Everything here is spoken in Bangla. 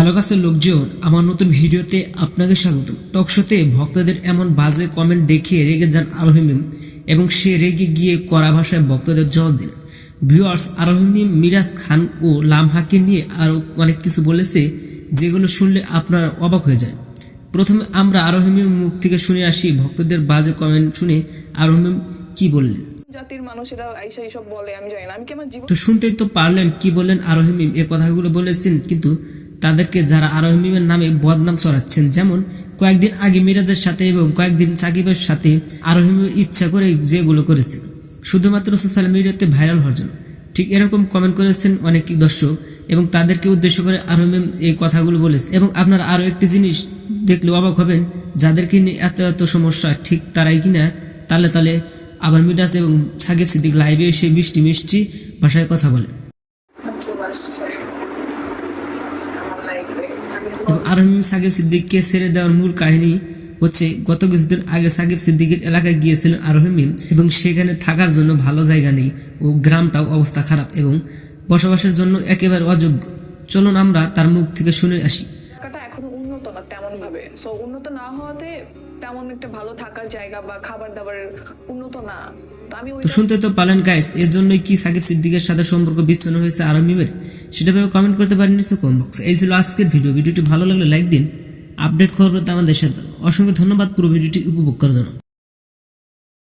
হ্যালো কাছের লোকজন আমার নতুন ভিডিওতে আপনাকে স্বাগত। টকশোতে ভক্তদের এমন বাজে কমেন্ট দেখে রেগে যান আরোহিমিম এবং সে রেগে গিয়ে কড়া ভাষায় ভক্তদের জবাব দিন ভিউয়ার্স আরোহিমিম মিরাজ খান ও লামহাকে নিয়ে আরও অনেক কিছু বলেছে যেগুলো শুনলে আপনারা অবাক হয়ে যায় প্রথমে আমরা আরোহিমিম মুখ থেকে শুনে আসি ভক্তদের বাজে কমেন্ট শুনে আরোহিমিম কি বললেন। জাতির মানুষেরা আইসা এইসব বলে আমি জানি না। আমি কি আমার জীবন তো শুনতেই তো পারলেন কি বললেন আরোহিমিম এ কথাগুলো বলেছেন কিন্তু তাদেরকে যারা আরোহিমিমের নামে বদনাম চড়াচ্ছেন যেমন কয়েকদিন আগে মিরাজের সাথে এবং কয়েকদিন সাকিবের সাথে আরোহিম ইচ্ছা করে যেগুলো করেছে। শুধুমাত্র সোশ্যাল মিডিয়াতে ভাইরাল হওয়ার জন্য। ঠিক এরকম কমেন্ট করেছেন অনেক দর্শক এবং তাদেরকে উদ্দেশ্য করে আরোহিম এই কথাগুলো বলেছে। এবং আপনার আরও একটি জিনিস দেখলে অবাক হবেন, যাদেরকে নিয়ে এত এত সমস্যা, ঠিক তারাই কিনা, তালে তালে আবার মিরাজ এবং সাকিব সিদ্দিক লাইভে এসে মিষ্টি মিষ্টি ভাষায় কথা বলে। চলে আসছে আমার লাইফে আমি এবং আরহিম সাকিব সিদ্দিককে ছেড়ে দেওয়ার মূল কাহিনী হচ্ছে, গত কিছুদিন আগে সাকিব সিদ্দিকের এলাকায় গিয়েছিলেন আরোহিমিম এবং সেখানে থাকার জন্য ভালো জায়গা নেই ও গ্রামটাও অবস্থা খারাপ এবং বসবাসের জন্য একেবারে অযোগ্য। চলুন আমরা তার মুখ থেকে শুনে আসি। এখন উন্নত না তেমন ভাবে সো উন্নত না হওয়াতে তেমন একটা ভালো থাকার জায়গা বা খাবার দাবারের উন্নত না। তো শুনতে তো পালেন গাইস এর জন্যই কি সাকিব সিদ্দিকের সাথে সম্পর্ক বিচ্ছিন্ন হয়েছে আরহিমের সেটা ভেবে কমেন্ট করতে পারেন নিশ্চয় বক্স এই ছিল আজকের ভিডিও ভিডিওটি ভালো লাগলে লাইক দিন। আপডেট খবর আমাদের সাথে। অসংখ্য ধন্যবাদ পুরো ভিডিওটি উপভোগ করার জন্য।